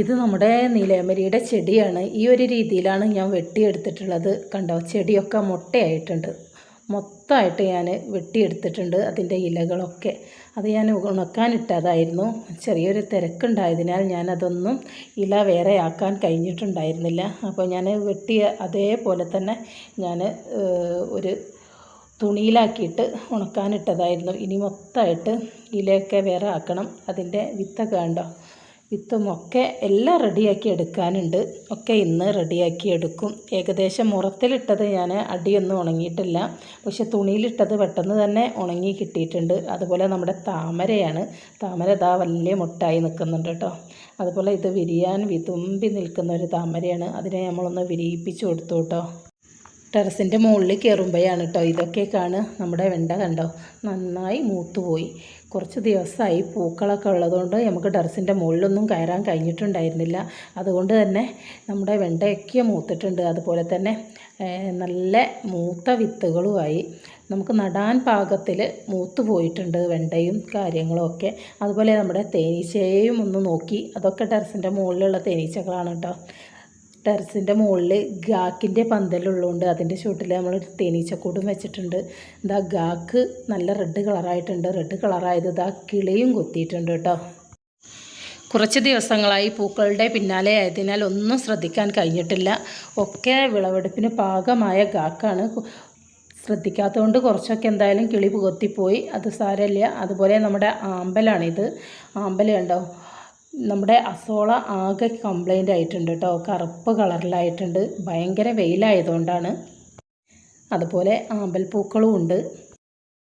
ഇത് നമ്മുടെ നീലയമരിയുടെ ചെടിയാണ്. ഈ ഒരു രീതിയിലാണ് ഞാൻ വെട്ടിയെടുത്തിട്ടുള്ളത്. കണ്ടോ? ചെടിയൊക്കെ മുട്ടയായിട്ടുണ്ട്. മൊത്തമായിട്ട് ഞാൻ വെട്ടിയെടുത്തിട്ടുണ്ട് അതിന്റെ ഇലകളൊക്കെ. അത് ഞാൻ ഉണക്കാനിട്ടതായിരുന്നു. ചെറിയൊരു തിരക്കുണ്ടായതിനാൽ ഞാനതൊന്നും ഇല വേറെ ആക്കാൻ കഴിഞ്ഞിട്ടുണ്ടായിരുന്നില്ല. അപ്പോൾ ഞാൻ വെട്ടിയ അതേപോലെ തന്നെ ഞാൻ ഒരു തുണിയിലാക്കിയിട്ട് ഉണക്കാനിട്ടതായിരുന്നു. ഇനി മൊത്തമായിട്ട് ഇലയൊക്കെ വേറെ ആക്കണം. അതിന്റെ വിത്തൊക്കെ കണ്ടോ? വിത്തും ഒക്കെ എല്ലാം റെഡിയാക്കി എടുക്കാനുണ്ട്. ഒക്കെ ഇന്ന് റെഡിയാക്കി എടുക്കും. ഏകദേശം മുറത്തിലിട്ടത് ഞാൻ അടിയൊന്നും ഉണങ്ങിയിട്ടില്ല. പക്ഷെ തുണിയിലിട്ടത് പെട്ടെന്ന് തന്നെ ഉണങ്ങി കിട്ടിയിട്ടുണ്ട്. അതുപോലെ നമ്മുടെ താമരയാണ്. താമര ഇതാ വലിയ മുട്ടായി നിൽക്കുന്നുണ്ട് കേട്ടോ. അതുപോലെ ഇത് വിരിയാൻ വിതുമ്പി നിൽക്കുന്ന ഒരു താമരയാണ്. അതിനെ നമ്മളൊന്ന് വിരിയിപ്പിച്ച് കൊടുത്തു കേട്ടോ. ടെറസിന്റെ മുകളിൽ കയറുമ്പോഴാണ് കേട്ടോ ഇതൊക്കെയൊക്കെയാണ് നമ്മുടെ വെണ്ട കണ്ടോ? നന്നായി മൂത്തുപോയി. കുറച്ച് ദിവസമായി പൂക്കളൊക്കെ ഉള്ളതുകൊണ്ട് നമുക്ക് ടെറസിന്റെ മുകളിലൊന്നും കയറാൻ കഴിഞ്ഞിട്ടുണ്ടായിരുന്നില്ല. അതുകൊണ്ട് തന്നെ നമ്മുടെ വെണ്ടയൊക്കെ മൂത്തിട്ടുണ്ട്. അതുപോലെ തന്നെ നല്ല മൂത്ത വിത്തുകളുമായി നമുക്ക് നടാൻ പാകത്തിൽ മൂത്ത് പോയിട്ടുണ്ട് വെണ്ടയും കാര്യങ്ങളും ഒക്കെ. അതുപോലെ നമ്മുടെ തേനീച്ചയെയും ഒന്ന് നോക്കി. അതൊക്കെ ടെറസിന്റെ മുകളിലുള്ള തേനീച്ചകളാണ് കേട്ടോ ടെറസിന്റെ മുകളിൽ ഗാക്കിന്റെ പന്തലുള്ളതുകൊണ്ട് അതിന്റെ ചുവട്ടിൽ നമ്മൾ തേനീച്ചക്കൂടും വെച്ചിട്ടുണ്ട്. ഇതാ ഗാക്ക് നല്ല റെഡ് കളറായിട്ടുണ്ട്. റെഡ് കളറായത് ഇതാ കിളിയും കൊത്തിയിട്ടുണ്ട് കേട്ടോ. കുറച്ച് ദിവസങ്ങളായി പൂക്കളുടെ പിന്നാലെ ആയതിനാൽ ഒന്നും ശ്രദ്ധിക്കാൻ കഴിഞ്ഞിട്ടില്ല. ഒക്കെ വിളവെടുപ്പിന് പാകമായ ഗാക്കാണ്. ശ്രദ്ധിക്കാത്തതുകൊണ്ട് കുറച്ചൊക്കെ എന്തായാലും കിളി പുകത്തിപ്പോയി അത് സാരമില്ല. അതുപോലെ നമ്മുടെ ആമ്പലാണിത്. ആമ്പൽ കണ്ടോ? നമ്മുടെ അസോള ആകെ കംപ്ലൈന്റ് ആയിട്ടുണ്ട് കേട്ടോ. കറുപ്പ് കളറിലായിട്ടുണ്ട്. ഭയങ്കര വെയിലായതുകൊണ്ടാണ്. അതുപോലെ ആമ്പൽ പൂക്കളും ഉണ്ട്.